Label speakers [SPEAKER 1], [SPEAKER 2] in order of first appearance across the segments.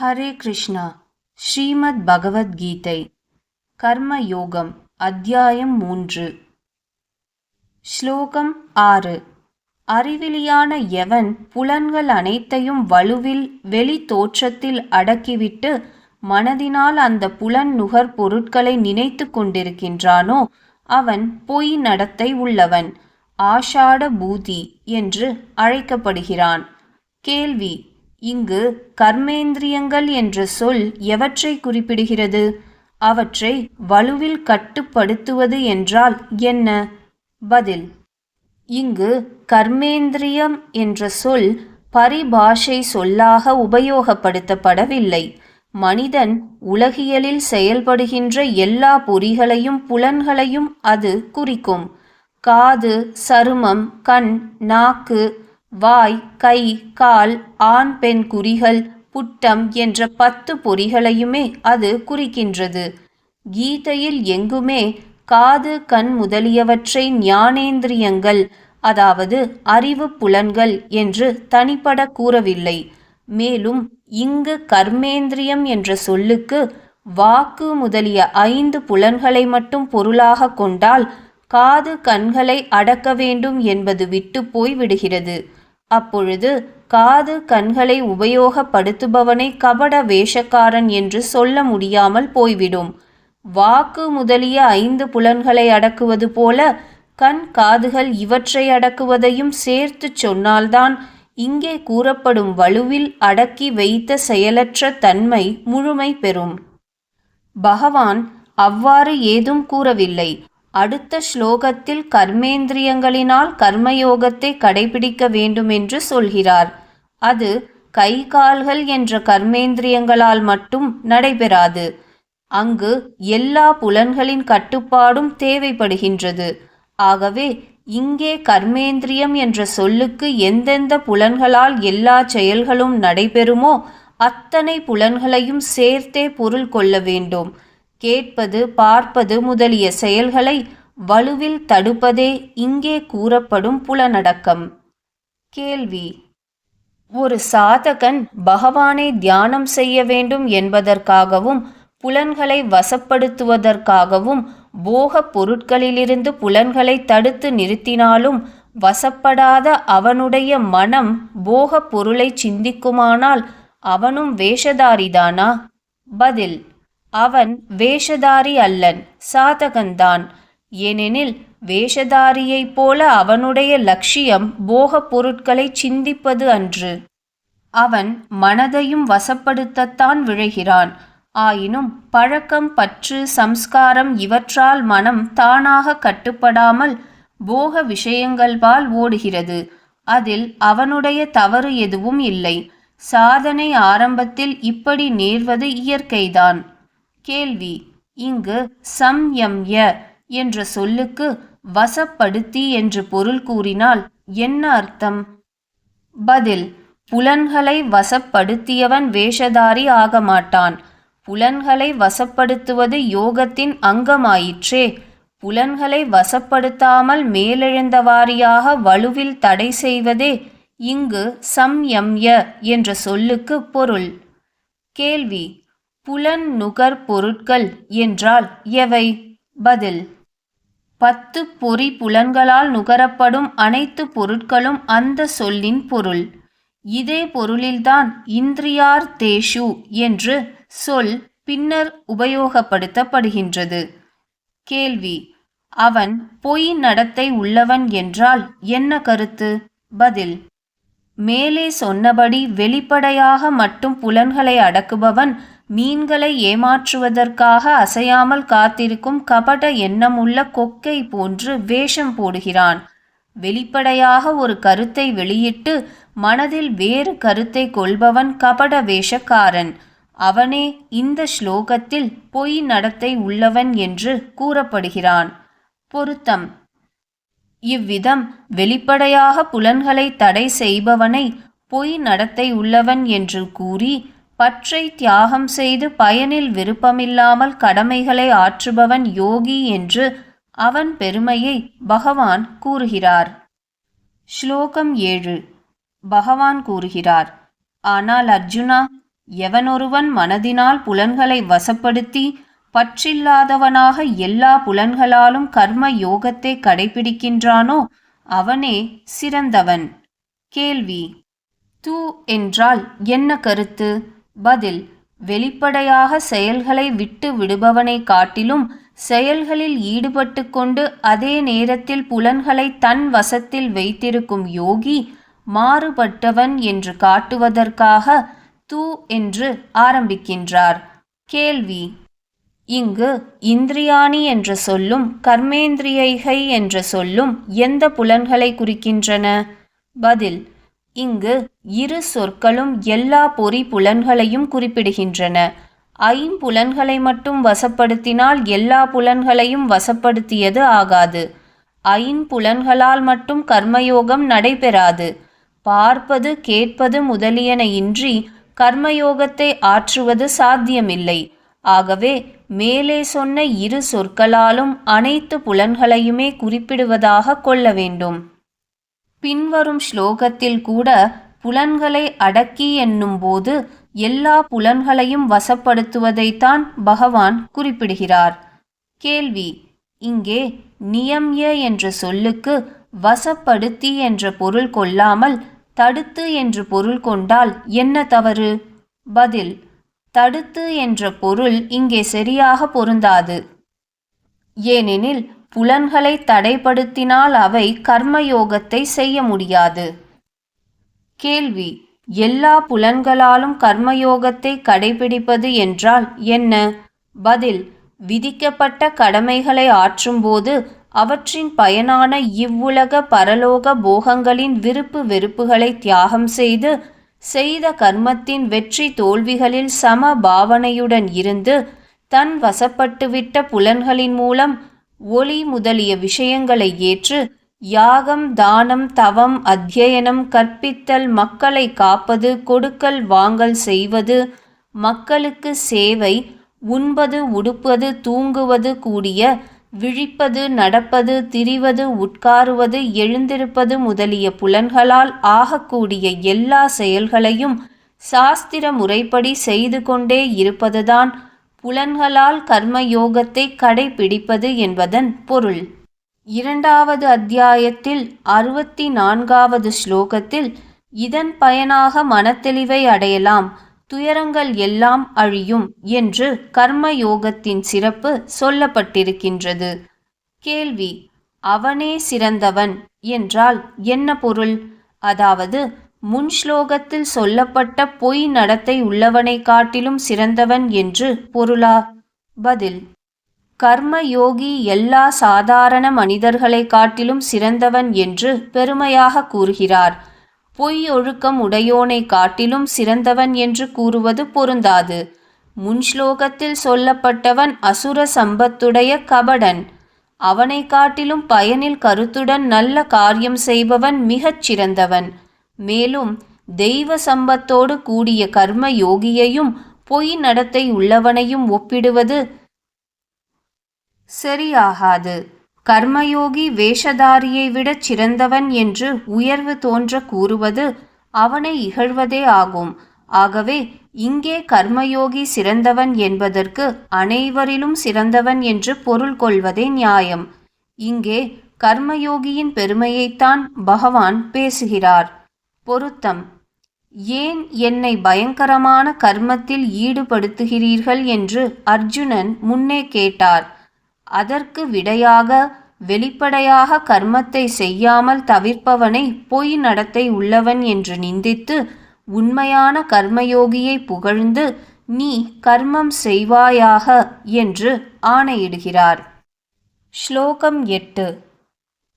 [SPEAKER 1] ஹரே கிருஷ்ணா. ஸ்ரீமத் பகவத்கீதை கர்ம யோகம் அத்தியாயம் மூன்று. ஸ்லோகம் ஆறு. அறிவிலியான எவன் புலன்கள் அனைத்தையும் வலுவில் வெளி தோற்றத்தில் அடக்கிவிட்டு மனதினால் அந்த புலன் நுகர் பொருட்களை நினைத்து கொண்டிருக்கின்றானோ அவன் பொய் நடத்தை உள்ளவன் ஆஷாட பூதி என்று அழைக்கப்படுகிறான். கேள்வி இங்கு கர்மேந்திரியங்கள் என்ற சொல் எவற்றை குறிப்பிடுகிறது? அவற்றை வலுவில் கட்டுப்படுத்துவது என்றால் என்ன? பதில். இங்கு கர்மேந்திரியம் என்ற சொல் பரிபாஷை சொல்லாக உபயோகப்படுத்தப்படவில்லை. மனிதன் உலகியலில் செயல்படுகின்ற எல்லா பொறிகளையும் புலன்களையும் அது குறிக்கும். காது சருமம் கண் நாக்கு வாய் கை கால் ஆண் பெண் குறிகள் புட்டம் என்ற பத்து பொறிகளையுமே அது குறிக்கின்றது. கீதையில் எங்குமே காது கண் முதலியவற்றை ஞானேந்திரியங்கள் அதாவது அறிவு புலன்கள் என்று தனிப்பட கூறவில்லை. மேலும் இங்கு கர்மேந்திரியம் என்ற சொல்லுக்கு வாக்கு முதலிய ஐந்து புலன்களை மட்டும் பொருளாக கொண்டால் காது கண்களை அடக்க வேண்டும் என்பது விட்டு போய் விடுகிறது அப்பொழுது காது கண்களை உபயோகப்படுத்துபவனை கபட வேஷக்காரன் என்று சொல்ல முடியாமல் போய்விடும். வாக்கு முதலிய ஐந்து புலன்களை அடக்குவது போல கண் காதுகள் இவற்றை அடக்குவதையும் சேர்த்து சொன்னால்தான் இங்கே கூறப்படும் வலுவில் அடக்கி வைத்த செயலற்ற தன்மை முழுமை பெறும். பகவான் அவ்வாறு ஏதும் கூறவில்லை. அடுத்த ஸ்லோகத்தில் கர்மேந்திரியங்களினால் கர்மயோகத்தை கடைபிடிக்க வேண்டுமென்று சொல்கிறார். அது கை கால்கள் என்ற கர்மேந்திரியங்களால் மட்டும் நடைபெறாது. அங்கு எல்லா புலன்களின் கட்டுப்பாடும் தேவைப்படுகின்றது. ஆகவே இங்கே கர்மேந்திரியம் என்ற சொல்லுக்கு எந்தெந்த புலன்களால் எல்லா செயல்களும் நடைபெறுமோ அத்தனை புலன்களையும் சேர்த்தே பொருள் கொள்ள வேண்டும். கேட்பது பார்ப்பது முதலிய செயல்களை வலுவில் தடுப்பதே இங்கே கூறப்படும் புலனடக்கம் கேள்வி. ஒரு சாதகன் பகவானை தியானம் செய்ய வேண்டும் என்பதற்காகவும் புலன்களை வசப்படுத்துவதற்காகவும் போகப் பொருட்களிலிருந்து புலன்களை தடுத்து நிறுத்தினாலும் வசப்படாத அவனுடைய மனம் போகப் பொருளை சிந்திக்குமானால் அவனும் வேஷதாரிதானா? பதில். அவன் வேஷதாரி அல்லன் சாதகன்தான் ஏனெனில் வேஷதாரியைப் போல அவனுடைய லட்சியம் போகப் பொருட்களை சிந்திப்பது அன்று. அவன் மனதையும் வசப்படுத்தத்தான் விழைகிறான். ஆயினும் பழக்கம் பற்று சம்ஸ்காரம் இவற்றால் மனம் தானாக கட்டுப்படாமல் போக விஷயங்கள்பால் ஓடுகிறது. அதில் அவனுடைய தவறு எதுவும் இல்லை. சாதனை ஆரம்பத்தில் இப்படி நேர்வது இயற்கைதான். கேள்வி. இங்கு சம்யம்ய என்ற சொல்லுக்கு வசப்படுத்தி என்று பொருள் கூறினால் என்ன அர்த்தம்? பதில் புலன்களை வசப்படுத்தியவன் வேஷதாரி ஆக மாட்டான் புலன்களை வசப்படுத்துவது யோகத்தின் அங்கமாயிற்றே. புலன்களை வசப்படுத்தாமல் மேலெழுந்தவாரியாக வலுவில் தடை செய்வதே இங்கு சம்யம்ய என்ற சொல்லுக்கு பொருள். கேள்வி புலன் நுகர் பொருட்கள் என்றால் எவை? பதில். பத்து பொறி புலன்களால் நுகரப்படும் அனைத்து பொருட்களும் அந்த சொல்லின் பொருள். இதே பொருளில்தான் இந்திரியார் தேஷு என்று சொல் பின்னர் உபயோகப்படுத்தப்படுகின்றது. கேள்வி. அவன் பொய் நடத்தை உள்ளவன் என்றால் என்ன கருத்து? பதில். மேலே சொன்னபடி வெளிப்படையாக மட்டும் புலன்களை அடக்குபவன் மீன்களை ஏமாற்றுவதற்காக அசையாமல் காத்திருக்கும் கபட எண்ணமுள்ள கொக்கை போன்று வேஷம் போடுகிறான். வெளிப்படையாக ஒரு கருத்தை வெளியிட்டு மனதில் வேறு கருத்தை கொள்பவன் கபட வேஷக்காரன். அவனே இந்த ஸ்லோகத்தில் பொய் நடத்தை உள்ளவன் என்று கூறப்படுகிறான். பொருத்தம். இவ்விதம் வெளிப்படையாக புலன்களை தடை செய்பவனை பொய் நடத்தை உள்ளவன் என்று கூறி பற்றை தியாகம் செய்து பயனில் விருப்பமில்லாமல் கடமைகளை ஆற்றுபவன் யோகி என்று அவன் பெருமையை பகவான் கூறுகிறார். ஸ்லோகம் ஏழு. பகவான் கூறுகிறார் ஆனால் அர்ஜுனா எவனொருவன் மனதினால் புலன்களை வசப்படுத்தி பற்றில்லாதவனாக எல்லா புலன்களாலும் கர்ம யோகத்தை கடைபிடிக்கின்றானோ அவனே சிறந்தவன். கேள்வி. தூ என்றால் என்ன கருத்து? பதில் வெளிப்படையாக செயல்களை விட்டு விடுபவனை காட்டிலும் செயல்களில் ஈடுபட்டு கொண்டு அதே நேரத்தில் புலன்களை தன் வசத்தில் வைத்திருக்கும் யோகி மாறுபட்டவன் என்று காட்டுவதற்காக தூ என்று ஆரம்பிக்கின்றார். கேள்வி இங்கு இந்திரியாணி என்ற சொல்லும் கர்மேந்திரியைகை என்ற சொல்லும் எந்த புலன்களை குறிக்கின்றன? பதில் இங்கு இரு சொற்களும் எல்லா பொறி புலன்களையும் குறிப்பிடுகின்றன. ஐம்புலன்களை மட்டும் வசப்படுத்தினால் எல்லா புலன்களையும் வசப்படுத்தியது ஆகாது. ஐம்புலன்களால் மட்டும் கர்மயோகம் நடைபெறாது. பார்ப்பது கேட்பது முதலியன இன்றி கர்மயோகத்தை ஆற்றுவது சாத்தியமில்லை. ஆகவே மேலே சொன்ன இரு சொற்களாலும் அனைத்து புலன்களையுமே குறிப்பிடுவதாக கொள்ள வேண்டும். பின்வரும் ஸ்லோகத்தில் கூட புலன்களை அடக்கி என்னும்போது எல்லா புலன்களையும் வசப்படுத்துவதைத்தான் பகவான் குறிப்பிடுகிறார். கேள்வி இங்கே நியம்ய என்ற சொல்லுக்கு வசப்படுத்தி என்ற பொருள் கொள்ளாமல் தடுத்து என்று பொருள் கொண்டால் என்ன தவறு? பதில் தடுத்து என்ற பொருள் இங்கே சரியாக பொருந்தாது. ஏனெனில் புலன்களை தடைப்படுத்தினால் அவை கர்மயோகத்தை செய்ய முடியாது. கேள்வி எல்லா புலன்களாலும் கர்மயோகத்தை கடைபிடிப்பது என்றால் என்ன? பதில் விதிக்கப்பட்ட கடமைகளை ஆற்றும்போது அவற்றின் பயனான இவ்வுலக பரலோக போகங்களின் விருப்பு வெறுப்புகளை தியாகம் செய்து செய்த கர்மத்தின் வெற்றி தோல்விகளில் சம பாவனையுடன் இருந்து தன் வசப்பட்டுவிட்ட புலன்களின் மூலம் ஒளி முதலிய விஷயங்களை ஏற்று யாகம் தானம் தவம் அத்தியனம் கற்பித்தல் மக்களை காப்பது கொடுக்கல் வாங்கல் செய்வது மக்களுக்கு சேவை உண்பது உடுப்பது தூங்குவது கூடிய விழிப்பது நடப்பது திரிவது உட்காருவது எழுந்திருப்பது முதலிய புலன்களால் ஆகக்கூடிய எல்லா செயல்களையும் சாஸ்திர முறைப்படி செய்து கொண்டே இருப்பதுதான் புலன்களால் கர்மயோகத்தை கடைபிடிப்பது என்பதன் பொருள். இரண்டாவது அத்தியாயத்தில் அறுபத்தி நான்காவது ஸ்லோகத்தில் இதன் பயனாக மனத்தெளிவை அடையலாம் துயரங்கள் எல்லாம் அழியும் என்று கர்மயோகத்தின் சிறப்பு சொல்லப்பட்டிருக்கின்றது. கேள்வி அவனே சிறந்தவன் என்றால் என்ன பொருள்? அதாவது முன் ஸ்லோகத்தில் சொல்லப்பட்ட பொய் நடத்தை உள்ளவனை காட்டிலும் சிறந்தவன் என்று பொருளா? பதில். கர்மயோகி எல்லா சாதாரண மனிதர்களை காட்டிலும் சிறந்தவன் என்று பெருமையாக கூறுகிறார். பொய் ஒழுக்கம் உடையோனை காட்டிலும் சிறந்தவன் என்று கூறுவது பொருந்தாது. முன் ஸ்லோகத்தில் சொல்லப்பட்டவன் அசுர சம்பத்துடைய கபடன். அவனை காட்டிலும் பயனில் கருத்துடன் நல்ல காரியம் செய்பவன் மிகச் சிறந்தவன். மேலும் தெய்வ சம்பத்தோடு கூடிய கர்ம யோகியையும் பொய் நடத்தை உள்ளவனையும் ஒப்பிடுவது சரியாகாது. கர்மயோகி வேஷதாரியை விடச் சிறந்தவன் என்று உயர்வு தோன்ற கூறுவது அவனை இகழ்வதே ஆகும். ஆகவே இங்கே கர்மயோகி சிறந்தவன் என்பதற்கு அனைவரிலும் சிறந்தவன் என்று பொருள் கொள்வதே நியாயம். இங்கே கர்மயோகியின் பெருமையைத்தான் பகவான் பேசுகிறார். பொருத்தம். ஏன் என்னை பயங்கரமான கர்மத்தில் ஈடுபடுத்துகிறீர்கள் என்று அர்ஜுனன் முன்னே கேட்டார். அதற்கு விடையாக வெளிப்படையாக கர்மத்தை செய்யாமல் தவிர்ப்பவனை பொய் நடத்தை உள்ளவன் என்று நிந்தித்து உண்மையான கர்மயோகியை புகழ்ந்து நீ கர்மம் செய்வாயாக என்று ஆணையிடுகிறார். ஸ்லோகம் எட்டு.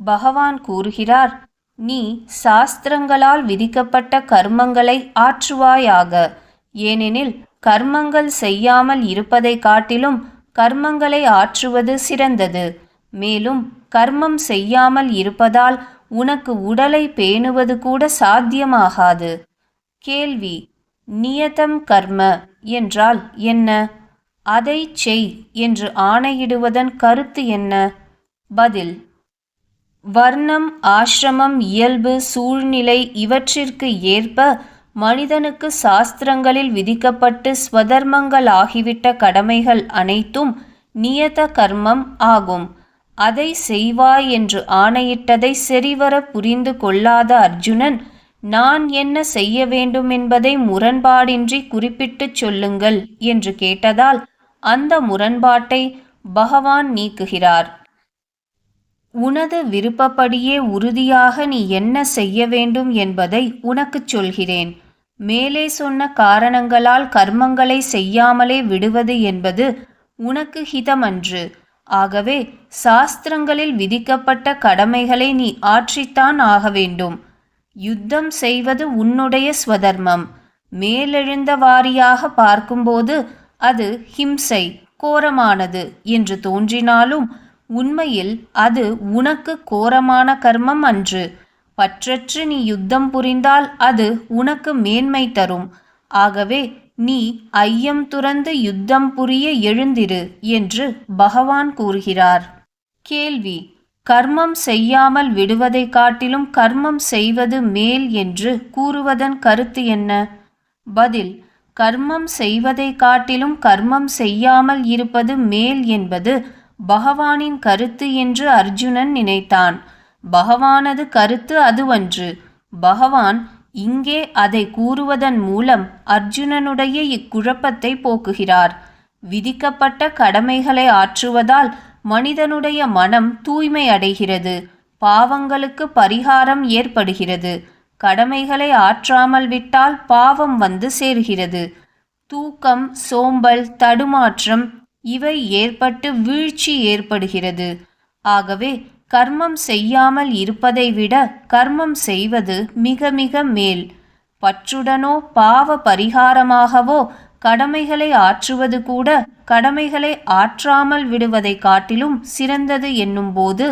[SPEAKER 1] பகவான் கூறுகிறார் நீ சாஸ்திரங்களால் விதிக்கப்பட்ட கர்மங்களை ஆற்றுவாயாக. ஏனெனில் கர்மங்கள் செய்யாமல் இருப்பதை காட்டிலும் கர்மங்களை ஆற்றுவது சிறந்தது. மேலும் கர்மம் செய்யாமல் இருப்பதால் உனக்கு உடலை பேணுவது கூட சாத்தியமாகாது. கேள்வி நியதம் கர்ம என்றால் என்ன? அதை செய் என்று ஆணையிடுவதன் கருத்து என்ன? பதில் வர்ணம் ஆசிரமம் இயல்பு சூழ்நிலை இவற்றிற்கு ஏற்ப மனிதனுக்கு சாஸ்திரங்களில் விதிக்கப்பட்டு ஸ்வதர்மங்கள் ஆகிவிட்ட கடமைகள் அனைத்தும் நியத கர்மம் ஆகும். அதை செய்வாய் என்று ஆணையிட்டதை செறிவர புரிந்து கொள்ளாத அர்ஜுனன் நான் என்ன செய்ய வேண்டும் என்பதை முரண்பாடின்றி குறிப்பிட்டுச் சொல்லுங்கள் என்று கேட்டதால் அந்த முரண்பாட்டை பகவான் நீக்குகிறார். உனது விருப்பப்படியே உறுதியாக நீ என்ன செய்ய வேண்டும் என்பதை உனக்குச் சொல்கிறேன். மேலே சொன்ன காரணங்களால் கர்மங்களை செய்யாமலே விடுவது என்பது உனக்கு ஹிதமன்று. ஆகவே சாஸ்திரங்களில் விதிக்கப்பட்ட கடமைகளை நீ ஆற்றித்தான் ஆக வேண்டும். யுத்தம் செய்வது உன்னுடைய ஸ்வதர்மம். மேலெழுந்த வாரியாக பார்க்கும்போது அது ஹிம்சை கோரமானது என்று தோன்றினாலும் உண்மையில் அது உனக்கு கோரமான கர்மம் அன்று. பற்றற்று நீ யுத்தம் புரிந்தால் அது உனக்கு மேன்மை தரும். ஆகவே நீ ஐயம் துறந்து யுத்தம் புரிய எழுந்திரு என்று பகவான் கூறுகிறார். கேள்வி. கர்மம் செய்யாமல் விடுவதை காட்டிலும் கர்மம் செய்வது மேல் என்று கூறுவதன் கருத்து என்ன? பதில். கர்மம் செய்வதை காட்டிலும் கர்மம் செய்யாமல் இருப்பது மேல் என்பது பகவானின் கருத்து என்று அர்ஜுனன் நினைத்தான். பகவானது கருத்து அதுவன்று. பகவான் இங்கே அதை கூறுவதன் மூலம் அர்ஜுனனுடைய இக்குழப்பத்தை போக்குகிறார். விதிக்கப்பட்ட கடமைகளை ஆற்றுவதால் மனிதனுடைய மனம் தூய்மை அடைகிறது பாவங்களுக்கு பரிகாரம் ஏற்படுகிறது. கடமைகளை ஆற்றாமல் விட்டால் பாவம் வந்து சேர்கிறது. தூக்கம் சோம்பல் தடுமாற்றம் இவை ஏற்பட்டு வீழ்ச்சி ஏற்படுகிறது. ஆகவே கர்மம் செய்யாமல் இருப்பதை விட கர்மம் செய்வது மிக மிக மேல். பற்றுடனோ பாவ பரிகாரமாகவோ கடமைகளை ஆற்றுவது கூட கடமைகளை ஆற்றாமல் விடுவதை காட்டிலும் சிறந்தது என்னும்போது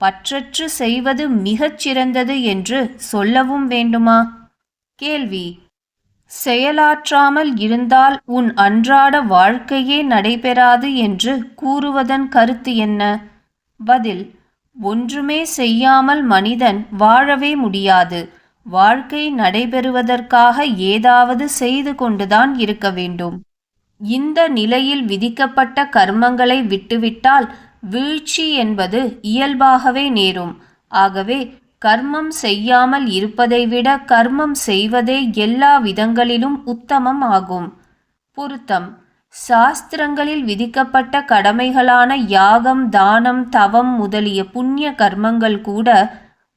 [SPEAKER 1] பற்றற்று செய்வது மிகச் சிறந்தது என்று சொல்லவும் வேண்டுமா? கேள்வி. செயலாற்றாமல் இருந்தால் உன் அன்றாட வாழ்க்கையே நடைபெறாது என்று கூறுவதன் கருத்து என்ன? பதில் ஒன்றுமே செய்யாமல் மனிதன் வாழவே முடியாது. வாழ்க்கை நடைபெறுவதற்காக ஏதாவது செய்து கொண்டுதான் இருக்க வேண்டும். இந்த நிலையில் விதிக்கப்பட்ட கர்மங்களை விட்டுவிட்டால் வீழ்ச்சி என்பது இயல்பாகவே நேரும். ஆகவே கர்மம் செய்யாமல் இருப்பதை விட கர்மம் செய்வதே எல்லா விதங்களிலும் உத்தமம் ஆகும். பொருத்தம். சாஸ்திரங்களில் விதிக்கப்பட்ட கடமைகளான யாகம் தானம் தவம் முதலிய புண்ணிய கர்மங்கள் கூட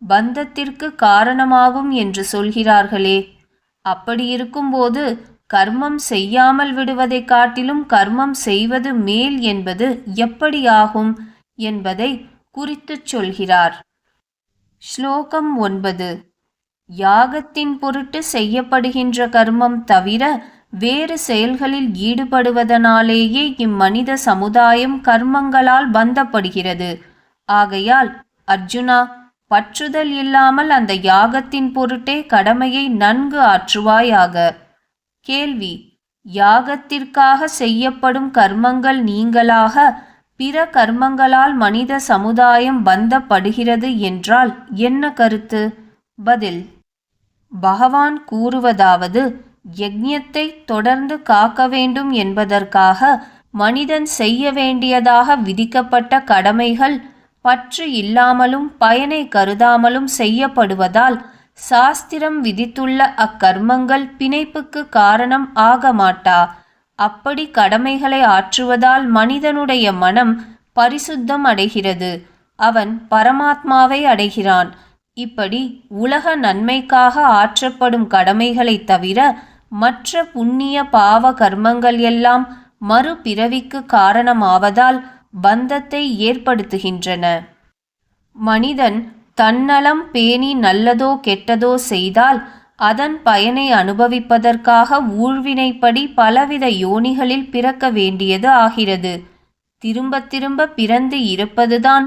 [SPEAKER 1] பந்தத்திற்கு காரணமாகும் என்று சொல்கிறார்களே. அப்படி இருக்கும்போது கர்மம் செய்யாமல் விடுவதைக் காட்டிலும் கர்மம் செய்வது மேல் என்பது எப்படியாகும் என்பதை குறித்துச் சொல்கிறார். ஸ்லோகம் ஒன்பது. யாகத்தின் பொருட்டு செய்யப்படுகின்ற கர்மம் தவிர வேறு செயல்களில் ஈடுபடுவதனாலேயே இம்மனித சமுதாயம் கர்மங்களால் பந்தப்படுகிறது. ஆகையால் அர்ஜுனா பற்றுதல் இல்லாமல் அந்த யாகத்தின் பொருட்டே கடமையை நன்கு ஆற்றுவாயாக. கேள்வி யாகத்திற்காக செய்யப்படும் கர்மங்கள் நீங்களாக பிற கர்மங்களால் மனித சமுதாயம் பந்தப்படுகிறது என்றால் என்ன கருத்து? பதில் பகவான் கூறுவதாவது யஜ்யத்தை தொடர்ந்து காக்க வேண்டும் என்பதற்காக மனிதன் செய்ய வேண்டியதாக விதிக்கப்பட்ட கடமைகள் பற்று இல்லாமலும் பயனை கருதாமலும் செய்யப்படுவதால் சாஸ்திரம் விதித்துள்ள அக்கர்மங்கள் பிணைப்புக்கு காரணம் ஆக மாட்டா அப்படி கடமைகளை ஆற்றுவதால் மனிதனுடைய மனம் பரிசுத்தம் அடைகிறது. அவன் பரமாத்மாவை அடைகிறான். இப்படி உலக நன்மைக்காக ஆற்றப்படும் கடமைகளைத் தவிர மற்ற புண்ணிய பாவ கர்மங்கள் எல்லாம் மறுபிறவிக்கு காரணமாவதால் பந்தத்தை ஏற்படுத்துகின்றன. மனிதன் தன்னலம் பேணி நல்லதோ கெட்டதோ செய்தால் அதன் பயனை அனுபவிப்பதற்காக ஊழ்வினைப்படி பலவித யோனிகளில் பிறக்க வேண்டியது ஆகிறது. திரும்ப திரும்ப பிறந்து இருப்பதுதான்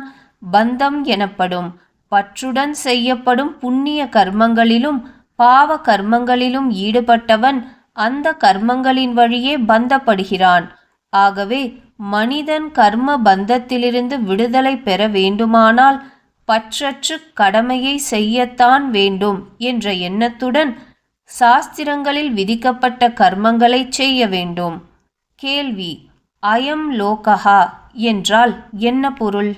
[SPEAKER 1] பந்தம் எனப்படும். பற்றுடன் செய்யப்படும் புண்ணிய கர்மங்களிலும் பாவ கர்மங்களிலும் ஈடுபட்டவன் அந்த கர்மங்களின் வழியே பந்தப்படுகிறான். ஆகவே மனிதன் கர்ம பந்தத்திலிருந்து விடுதலை பெற வேண்டுமானால் பற்றற்று கடமையை செய்யத்தான் வேண்டும் என்ற எண்ணத்துடன் சாஸ்திரங்களில் விதிக்கப்பட்ட கர்மங்களை செய்ய வேண்டும். கேள்வி அயம் லோகஹா என்றால் என்ன பொருள்?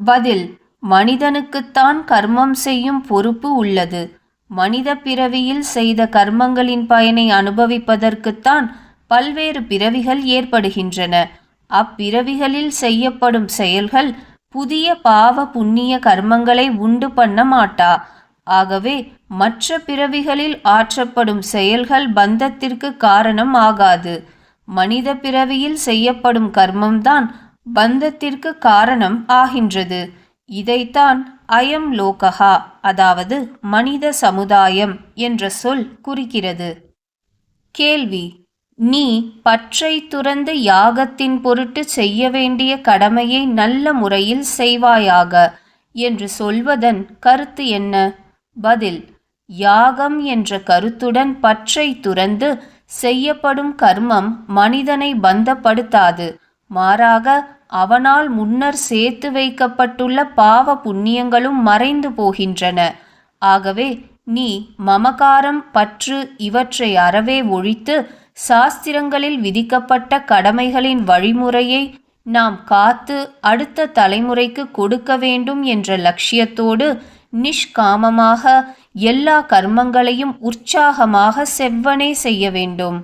[SPEAKER 1] பதில் மனிதனுக்குத்தான் கர்மம் செய்யும் பொறுப்பு உள்ளது. மனித பிறவியில் செய்த கர்மங்களின் பயனை அனுபவிப்பதற்குத்தான் பல்வேறு பிறவிகள் ஏற்படுகின்றன. அப்பிறவிகளில் செய்யப்படும் செயல்கள் புதிய பாவ புண்ணிய கர்மங்களை உண்டு பண்ண மாட்டா. ஆகவே மற்ற பிறவிகளில் ஆற்றப்படும் செயல்கள் பந்தத்திற்கு காரணம் ஆகாது. மனித பிறவியில் செய்யப்படும் கர்மம்தான் பந்தத்திற்கு காரணம் ஆகின்றது. இதைத்தான் அயம் லோகஹா அதாவது மனித சமுதாயம் என்ற சொல் குறிக்கிறது. கேள்வி நீ பற்றை துறந்து யாகத்தின் பொருட்டு செய்ய வேண்டிய கடமையை நல்ல முறையில் செய்வாயாக? என்று சொல்வதன் கருத்து என்ன? பதில் யாகம் என்ற கருத்துடன் பற்றை துறந்து செய்யப்படும் கர்மம் மனிதனை பந்தப்படுத்தாது. மாறாக அவனால் முன்னர் சேர்த்து வைக்கப்பட்டுள்ள பாவ புண்ணியங்களும் மறைந்து போகின்றன. ஆகவே நீ மமகாரம் பற்று இவற்றை அறவே ஒழித்து சாஸ்திரங்களில் விதிக்கப்பட்ட கடமைகளின் வழிமுறையை நாம் காத்து அடுத்த தலைமுறைக்கு கொடுக்க வேண்டும் என்ற லட்சியத்தோடு நிஷ்காமமாக எல்லா கர்மங்களையும் உற்சாகமாக செவ்வனே செய்ய வேண்டும்.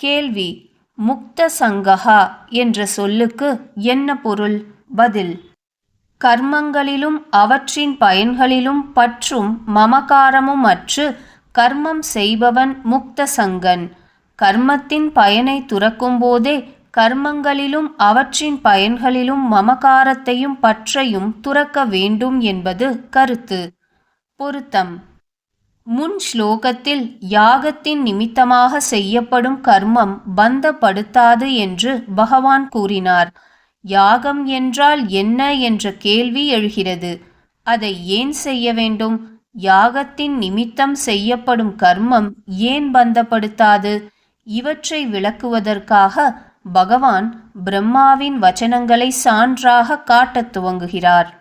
[SPEAKER 1] கேள்வி முக்த சங்கஹா என்ற சொல்லுக்கு என்ன பொருள்? பதில் கர்மங்களிலும் அவற்றின் பயன்களிலும் பற்றும் மமகாரமும் அற்று கர்மம் செய்பவன் முக்த சங்கன். கர்மத்தின் பயனை துறக்கும் போதே கர்மங்களிலும் அவற்றின் பயன்களிலும் மமகாரத்தையும் பற்றையும் துறக்க வேண்டும் என்பது கருத்து. பொருத்தம். முன் ஸ்லோகத்தில் யாகத்தின் நிமித்தமாக செய்யப்படும் கர்மம் பந்தப்படுத்தாது என்று பகவான் கூறினார். யாகம் என்றால் என்ன என்ற கேள்வி எழுகிறது. அதை ஏன் செய்ய வேண்டும்? யாகத்தின் நிமித்தம் செய்யப்படும் கர்மம் ஏன் பந்தப்படுத்தாது? இவற்றை விளக்குவதற்காக பகவான் பிரம்மாவின் வச்சனங்களை சான்றாக காட்டத் துவங்குகிறார்.